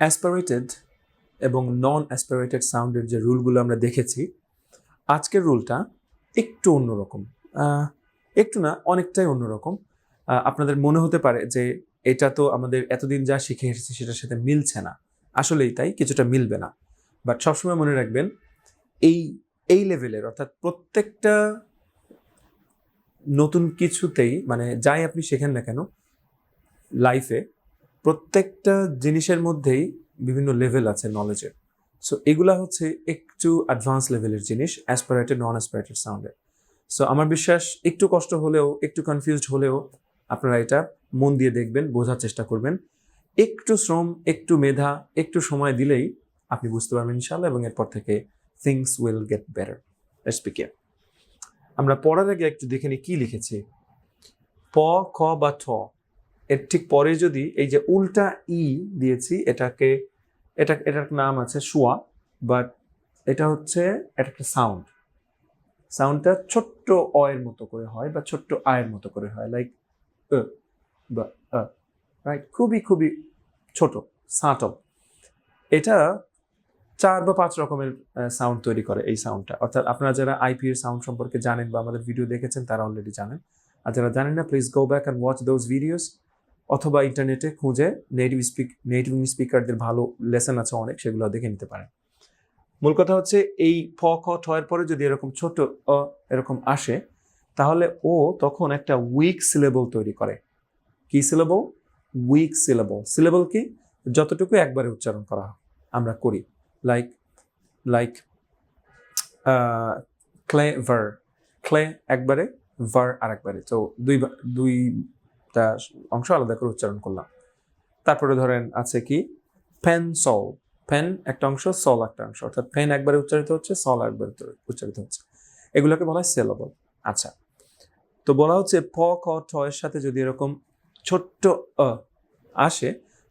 Aspirated এবং নন aspirated সাউন্ডের যে রুলগুলো আমরা দেখেছি, আজকের রুলটা একটু অন্যরকম। একটু না, অনেকটাই অন্যরকম। আপনাদের মনে হতে পারে যে এটা তো আমাদের এতদিন যা শিখে এসেছি সেটার সাথে মিলছে না। আসলেই তাই, কিছুটা মিলবে না। বাট সবসময় মনে রাখবেন, এই এই লেভেলের অর্থাৎ প্রত্যেকটা নতুন কিছুতেই মানে যাই আপনি শেখেন না কেন লাইফে প্রত্যেকটা জিনিসের মধ্যেই বিভিন্ন লেভেল আছে নলেজের সো এগুলা হচ্ছে একটু অ্যাডভান্স লেভেলের জিনিস অ্যাসপারেটেড নন অ্যাসপারেটেড সাউন্ডের সো আমার বিশ্বাস, একটু কষ্ট হলেও, একটু কনফিউজড হলেও আপনারা এটা মন দিয়ে দেখবেন, বোঝার চেষ্টা করবেন। একটু শ্রম, একটু মেধা, একটু সময় দিলেই আপনি বুঝতে পারবেন ইনশাল্লাহ এবং এরপর থেকে থিংস উইল গেট বেটার স্পিকে আমরা পড়ার আগে একটু দেখে নিই কি লিখেছি। প, খ বা ঠ। এর ঠিক পরে যদি এই যে উল্টা ই দিয়েছি, এটাকে, এটা, এটার নাম আছে শুয়া বাট এটা হচ্ছে এটা একটা সাউন্ড সাউন্ডটা ছোট্ট অ এর মতো করে হয় বা ছোট্ট আয়ের মতো করে হয় লাইক বা রাইট খুবই খুবই ছোট সাটল এটা চার বা পাঁচ রকমের সাউন্ড তৈরি করে এই সাউন্ডটা অর্থাৎ আপনারা যারা আইপি এর সাউন্ড সম্পর্কে জানেন বা আমাদের ভিডিও দেখেছেন, তারা অলরেডি জানেন। আর যারা জানেন না please go back and watch those videos অথবা ইন্টারনেটে খুঁজে নেটিভ স্পিক নেটিভ স্পিকারদের ভালো লেসন আছে অনেক, সেগুলো দেখে নিতে পারেন। মূল কথা হচ্ছে এই ফ খ, ঠ এর পরে যদি এরকম ছোট অ এরকম আসে, তাহলে ও তখন একটা উইক সিলেবল তৈরি করে। কি সিলেবল উইক সিলেবল সিলেবল কি? যতটুকু একবারে উচ্চারণ করা আমরা করি। লাইক লাইক ক্লে ভার ক্লে একবারে ভার আর একবারে তো দুই দুই দুইটা অংশ আলাদা করে উচ্চারণ করলাম। তারপরে ধরেন আছে কি? পেন সল। পেন একটা অংশ, সল একটা অংশ। অর্থাৎ পেন একবারে উচ্চারিত হচ্ছে, সল একবারে উচ্চারিত হচ্ছে। এগুলোকে বলা হয় সেলেবল আচ্ছা। তো বলা হচ্ছে প ক ঠ এর সাথে যদি এরকম ছোট্ট অ আসে,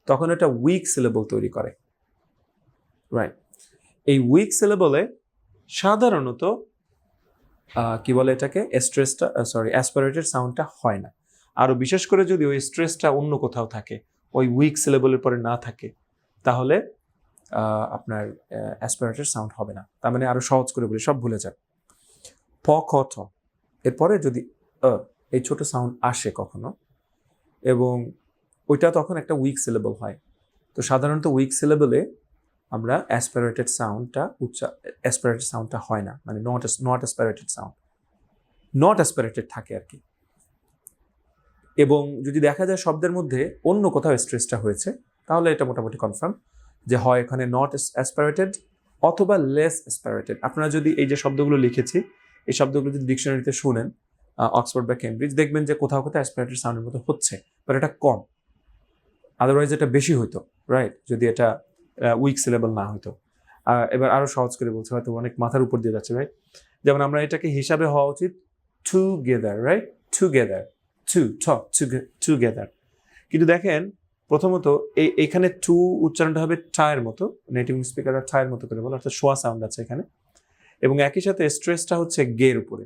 তখন এটা উইক সিলেবল তৈরি করে। রাইট এই উইক সিলেবলে সাধারণত কি বলে এটাকে? স্ট্রেসটা সরি অ্যাসপারেটেড সাউন্ডটা হয় না। আরও বিশেষ করে যদি ওই স্ট্রেসটা অন্য কোথাও থাকে, ওই উইক সিলেবলের পরে না থাকে, তাহলে আপনার অ্যাসপারেটেড সাউন্ড হবে না। তার মানে আরও সহজ করে বলি, সব ভুলে যান। প, খ, ঠ। এরপরে যদি এই ছোট সাউন্ড আসে কখনো এবং ওইটা তখন একটা উইক সিলেবল হয়, তো সাধারণত উইক সিলেবলে আমরা অ্যাসপারেটেড সাউন্ডটা উচ্চা অ্যাসপারেটেড সাউন্ডটা হয় না। মানে not not aspirated sound not aspirated থাকে আর কি। এবং যদি দেখা যায় শব্দের মধ্যে অন্য কোথাও স্ট্রেসটা হয়েছে, তাহলে এটা মোটামুটি কনফার্ম যে হয় এখানে নট অ্যাসপারেটেড অথবা লেস অ্যাসপারেটেড আপনারা যদি এই যে শব্দগুলো লিখেছি, এই শব্দগুলো যদি ডিকশনারিতে শুনেন অক্সফোর্ড বা কেমব্রিজ দেখবেন যে কোথাও কোথাও অ্যাসপারেটেড সাউন্ডের মতো হচ্ছে বাট এটা কম। আদারওয়াইজ এটা বেশি হইতো রাইট যদি এটা উইক সিলেবল না হইতো। এবার আরও সহজ করে বলছে, হয়তো অনেক মাথার উপর দিয়ে যাচ্ছে রাইট যেমন আমরা এটাকে হিসাবে হওয়া উচিত together right together to talk together কিন্তু দেখেন, প্রথমত এই, এখানে টু উচ্চারণটা হবে টায়ের মতো নেটিভ স্পিকাররা টায়ের মতো করে বলে, অর্থাৎ শোয়া সাউন্ড আছে এখানে। এবং একই সাথে স্ট্রেসটা হচ্ছে গের উপরে।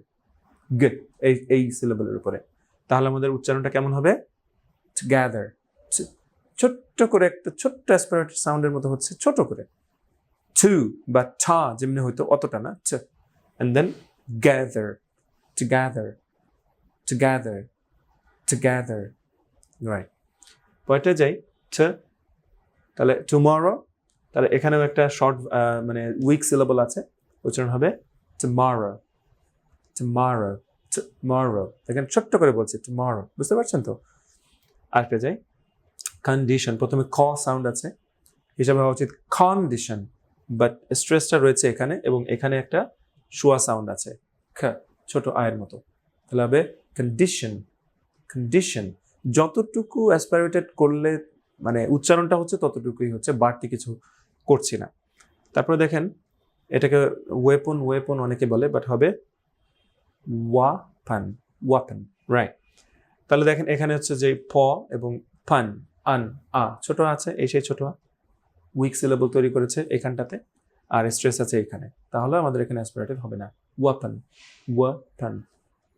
গে, এই এই সিলেবলের উপরে। তাহলে আমাদের উচ্চারণটা কেমন হবে? গ্যাদার ছোট্ট করে একটা ছোট্ট অ্যাসপারেটেড সাউন্ডের মতো হচ্ছে, ছোট করে। টু বা ঠা যেমনি হয়তো অতটা না চ and then gather to gather together together together right পরেরটা যাই ছ তাহলে টুমরো তাহলে এখানেও একটা শর্ট মানে উইক সিলেবল আছে, উচ্চারণ হবে টুমরো টুমরো টুমরো দেখেন ছোট্ট করে বলছি টুমরো বুঝতে পারছেন তো? আরেকটা যাই কন্ডিশন প্রথমে খ সাউন্ড আছে, হিসাবে হওয়া উচিত কন্ডিশন বাট স্ট্রেসটা রয়েছে এখানে, এবং এখানে একটা শোয়া সাউন্ড আছে, খ, ছোট আয়ের মতো, তাহলে হবে কন্ডিশন কন্ডিশন যতটুকু অ্যাসপারেটেড করলে মানে উচ্চারণটা হচ্ছে ততটুকুই হচ্ছে, বাড়তি কিছু করছি না। তারপরে দেখেন, এটাকে ওয়েপন ওয়েপন অনেকে বলে বাট হবে ওয়াপান ওয়াপন রাইট তাহলে দেখেন, এখানে হচ্ছে যে প এবং ফান আন আ ছোট আছে, এই সেই ছোট উইক সিলেবল তৈরি করেছে এখানটাতে, আর স্ট্রেস আছে এখানে। তাহলে আমাদের এখানে অ্যাসপিরেটেড হবে না। Weapon weapon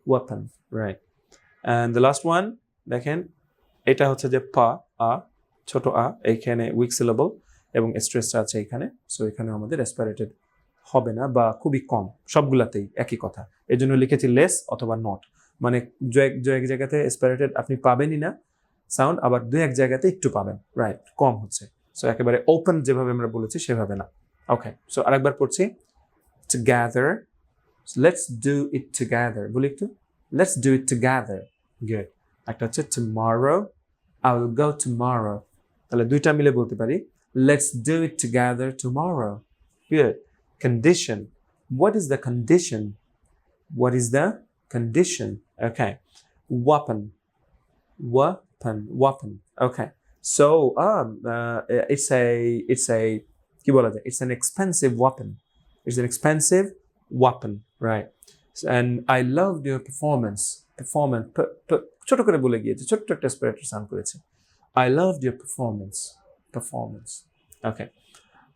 weapon right and the last one দেখেন, এটা হচ্ছে যে পা, আ, ছোট আ, এইখানে উইক সিলেবল এবং স্ট্রেসটা আছে এখানে সো এখানে আমাদের অ্যাসপারেটেড হবে না বা খুবই কম, সবগুলাতেই একই কথা। এই জন্য লিখেছি লেস অথবা নট মানে দু এক জায়গাতে অ্যাসপারেটেড আপনি পাবেনই না সাউন্ড আবার দু এক জায়গাতে একটু পাবেন রাইট কম হচ্ছে। সো একেবারে ওপেন যেভাবে আমরা বলেছি সেভাবে না। ওকে সো আরেকবার পড়ছি together let's do it together বলি একটু let's do it together good একটা হচ্ছে tomorrow I will go tomorrow তাহলে দুইটা মিলে বলতে পারি let's do it together tomorrow good condition what is the condition what is the condition okay weapon weapon weapon okay so um uh, it's a it's a কি বলা যায় it's an expensive weapon it's an expensive weapon right and I loved your performance Performance ছোট করে বলে গিয়েছে, ছোট্ট একটা স্পিরিটার সাউন্ড করেছে। I love your performance performance. Okay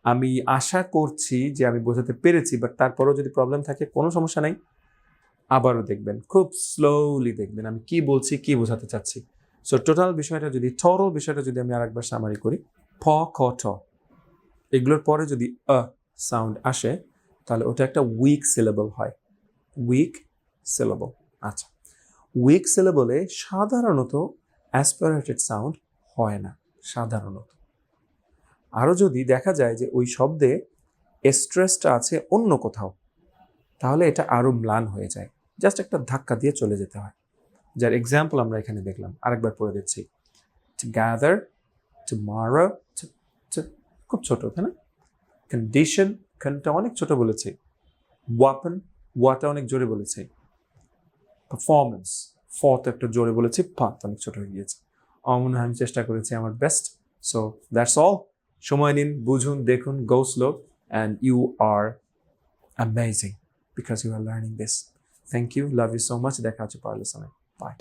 আমি আশা করছি যে আমি বোঝাতে পেরেছি বাট তারপরেও যদি প্রবলেম থাকে, কোনো সমস্যা নাই। আবারও দেখবেন, খুব স্লোলি দেখবেন আমি কি বলছি, কি বোঝাতে চাচ্ছি। সো টোটাল বিষয়টা যদি থরল বিষয়টা যদি আমি আরেকবার সামারি করি ফ খ, ঠ, এগুলোর পরে যদি আ সাউন্ড আসে, তাহলে ওটা একটা উইক সিলেবল হয়। উইক সিলেবল আচ্ছা। উইক সিলেবলে সাধারণত অ্যাসপারেটেড সাউন্ড হয় না, সাধারণত। আরও যদি দেখা যায় যে ওই শব্দে স্ট্রেসটা আছে অন্য কোথাও, তাহলে এটা আরও ম্লান হয়ে যায়। জাস্ট একটা ধাক্কা দিয়ে চলে যেতে হয়। যার এক্সাম্পল আমরা এখানে দেখলাম। আরেকবার পড়ে দিচ্ছি টুগেদার টুমারো খুব ছোট, তাই না? কন্ডিশন খানটা অনেক ছোট বলেছে। ওয়াপন ওয়াটা অনেক জোরে বলেছে। পারফরমেন্স ফত একটা জোরে বলেছি ফার্থ অনেক ছোট হয়ে গিয়েছে। আমার মনে হয়, আমি চেষ্টা করেছি আমার বেস্ট সো দ্যাটস অল সময় নিন, বুঝুন, দেখুন go slow and you are amazing because you are learning this thank you love you so much দেখা হচ্ছে পারলে সময় বাই